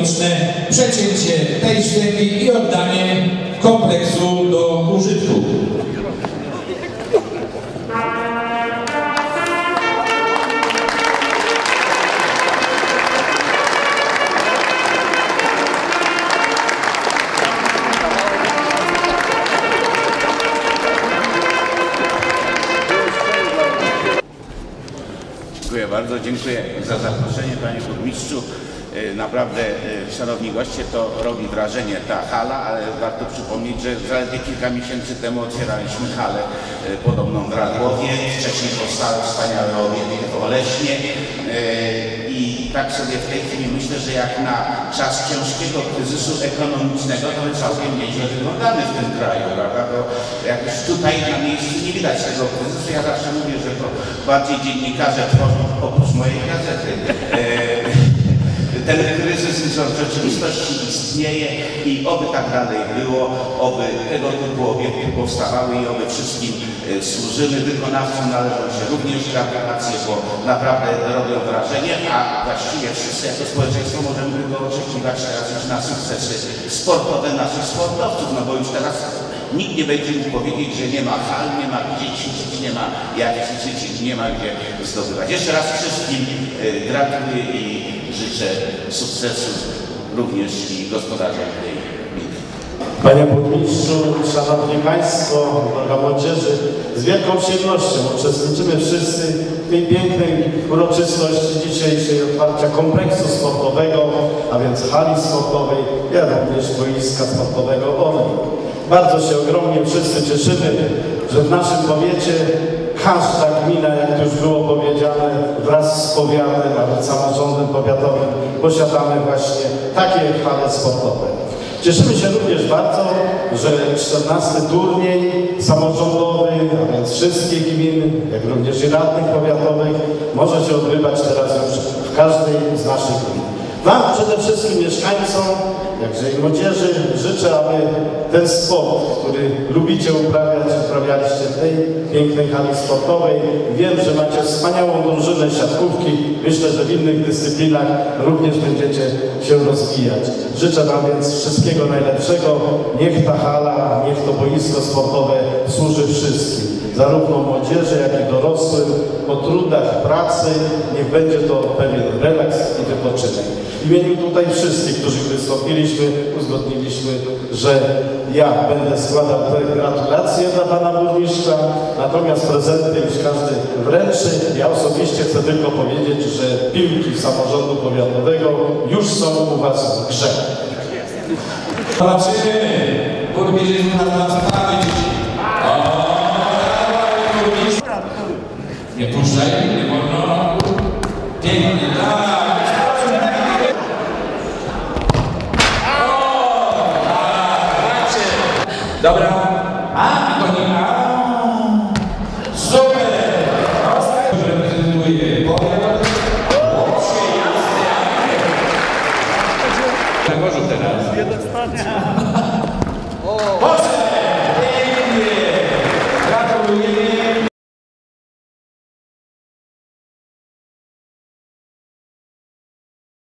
Miejskiej i oddanie kompleksu do użytku. Dziękuję bardzo. Dziękuję za zaproszenie Panie Burmistrzu. E, Naprawdę, e, Szanowni goście, to robi wrażenie ta hala, ale warto przypomnieć, że zaledwie kilka miesięcy temu otwieraliśmy halę e, podobną w Radłowie. Wcześniej powstały wspaniałe obiekty w Oleśnie. I tak sobie w tej chwili myślę, że jak na czas ciężkiego kryzysu ekonomicznego, to my całkiem nieźle wyglądamy w tym kraju, prawda? To jakoś tutaj na miejscu nie widać tego kryzysu. Ja zawsze mówię, że to bardziej dziennikarze tworzą oprócz mojej gazety. Ten kryzys w rzeczywistości istnieje i oby tak dalej było, oby tego typu obiekty powstawały i oby wszystkim e, służyły. Wykonawcom należą się również gratulacje, bo naprawdę robią wrażenie, a właściwie wszyscy jako społeczeństwo możemy tylko oczekiwać teraz już na sukcesy sportowe naszych sportowców, no bo już teraz Nikt nie będzie mógł powiedzieć, że nie ma hal, nie ma gdzie ćwiczyć, nie ma jak ćwiczyć, nie ma gdzie zdobywać. Jeszcze raz wszystkim e, gratuluję i życzę sukcesu również i gospodarzom tej gminy. Panie Burmistrzu, Szanowni Państwo, droga młodzieży, z wielką przyjemnością uczestniczymy wszyscy w tej pięknej uroczystości dzisiejszej otwarcia kompleksu sportowego, a więc hali sportowej, jak również boiska sportowego Orlik. Bardzo się ogromnie wszyscy cieszymy, że w naszym powiecie każda gmina, jak już było powiedziane, wraz z powiatem, nawet samorządem powiatowym posiadamy właśnie takie hale sportowe. Cieszymy się również bardzo, że 14 turniej samorządowy, a więc wszystkie gminy, jak również i radnych powiatowych, może się odbywać teraz już w każdej z naszych gmin. Wam przede wszystkim mieszkańcom, jakże i młodzieży życzę, aby ten sport, który lubicie uprawiać, uprawialiście w tej pięknej hali sportowej. Wiem, że macie wspaniałą drużynę siatkówki. Myślę, że w innych dyscyplinach również będziecie się rozwijać. Życzę Wam więc wszystkiego najlepszego. Niech ta hala, niech to boisko sportowe służy wszystkim zarówno młodzieży, jak i dorosłym, po trudach pracy, niech będzie to pewien relaks i wypoczynek. W imieniu tutaj wszystkich, którzy wystąpiliśmy, uzgodniliśmy, że ja będę składał te gratulacje dla Pana Burmistrza, natomiast prezenty już każdy wręczy. Ja osobiście chcę tylko powiedzieć, że piłki samorządu powiatowego już są u Was w grze. Zobaczymy. Burmistrz nas Nie puszczaj, nie wolno. Pięknie, tak. O, tak, Dobra. A,